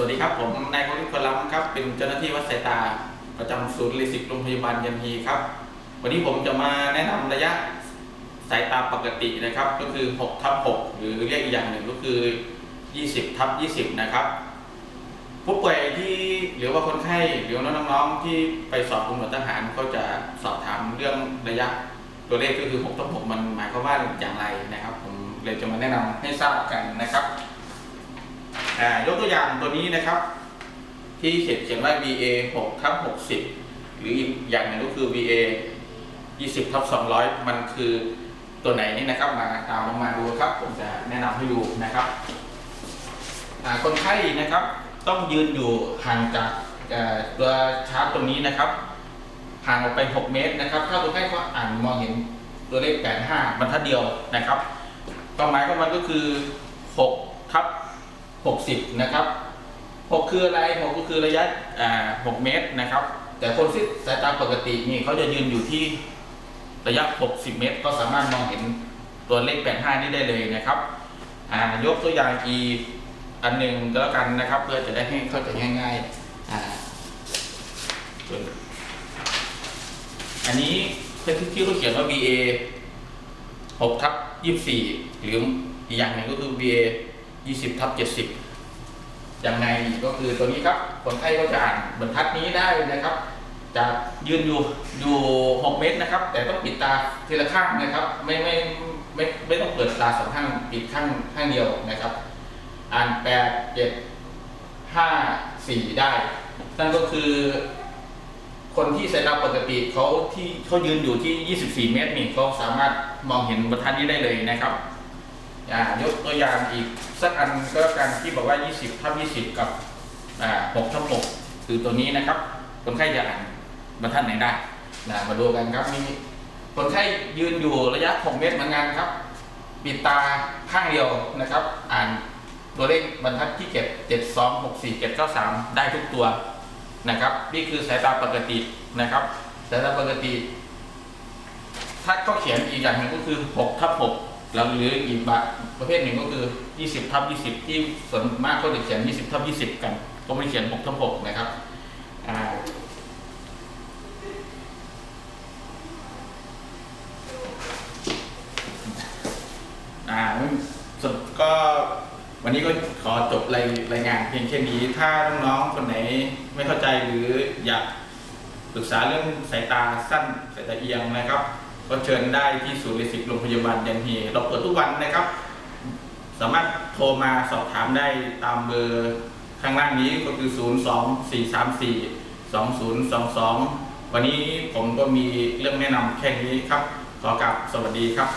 วัสดีครับ ผมนายคนลิศคนล้ำครับ เป็นเจ้าหน้าที่วัดสายตา ประจำศูนย์ลิสิกโรงพยาบาลยันฮีครับ วันนี้ผมจะมาแนะนำระยะสายตาปกตินะครับ ก็คือ6ทับ6หรือเรียกอีกอย่างหนึ่งก็คือ 20ทับ20 นะครับ ผู้ป่วยที่หรือว่าคนไข้หรือน้องๆที่ไปสอบตำรวจทหารก็จะสอบถามเรื่องระยะตัวเลขก็คือ6ทับ6มันหมายความว่าอย่างไรนะครับ ผมเลยจะมาแนะนำให้ทราบกันนะครับ ยกตัวอย่างตัวนี้นะครับ ที่เขียนเขียนว่า VA 6ทับ60 หรืออีกอย่างหนึ่งก็คือ VA 20ทับ200 มันคือตัวไหนนี่นะครับ มาตามลงมาดูครับ ผมจะแนะนำให้ดูนะครับคนไข้นะครับต้องยืนอยู่ห่างจากตัวชาร์จตรงนี้นะครับห่างออกไป 6 เมตรนะครับ ถ้าคนไข้ก็อ่านมองเห็นตัวเลข85บรรทัดเดียวนะครับความหมายของมันก็คือ6ทับ 60 นะครับ 6 คืออะไร 6 ก็คือระยะอ่า6เมตรนะครับ แต่คนที่สายตาปกตินี่เขาจะยืนอยู่ที่ระยะ 60 เมตร ก็สามารถมองเห็นตัวเลข 85 นี่ได้เลยนะครับอ่ายกตัวอย่างอีกอันหนึ่งก็แล้วกันนะครับ เพื่อจะได้ให้เข้าใจง่ายๆอ่าอันนี้ที่ที่เขาเขียนว่า VA 6ทับ24 หรืออีกอย่างหนึ่งก็คือ VA 20ทับ70ย่างไรก็คือตัวนี้ครับคนไข้ก็จะอ่านบรรทัดนี้ได้นะครับ จะยืนอยู่อยู่ 6 เมตรนะครับ แต่ต้องปิดตาทีละข้างนะครับ ไม่ไม่ไม่ไม่ต้องเปิดตาสองข้างปิดข้างข้างเดียวนะครับ อ่าน8 7 5 4 ได้ นั่นก็คือคนที่สายตาปกติเขาที่เขายืนอยู่ที่ 24 เมตรนี่เขาสามารถมองเห็นบรรทัดนี้ได้เลยนะครับ ยกตัวอย่างอีกสักอันก็กันที่บอกว่า 20ทับ20 กับ6ทับ6คือตัวนี้นะครับ คนไข้จะอ่านบรรทัดไหนได้นะมาดูกันครับมีคนไข้ยืนอยู่ระยะ 6 เมตรเหมือนกันครับปิดตาข้างเดียวนะครับ อ่านตัวเลขบรรทัดที่เก็บ7 2 6 4 7 9 3 ได้ทุกตัวนะครับ นี่คือสายตาปกตินะครับสายตาปกติ ถ้าก็เขียนอีกอย่างหนึ่งก็คือ6ทับ6 แล้วหรืออีกแบบประเภทหนึ่งก็คือ 20ทับ20 ที่ส่วนมากก็จะเขียน 20ทับ20 กัน ก็ไม่เขียน6ทับ6นะครับอ่าอ่าสรุปก็วันนี้ก็ขอจบรายรายงานเพียงแค่นี้ ถ้าน้องๆคนไหนไม่เข้าใจหรืออยากปรึกษาเรื่องสายตาสั้นสายตาเอียงนะครับ ก็เชิญได้ที่ศูนย์เลสิกโรงพยาบาลยันฮีเราเปิดทุกวันนะครับ สามารถโทรมาสอบถามได้ตามเบอร์ข้างล่างนี้ก็คือ 0 2 4 3 4 2 0 2 2 วันนี้ผมก็มีเรื่องแนะนำแค่นี้ครับ ขอกลับสวัสดีครับ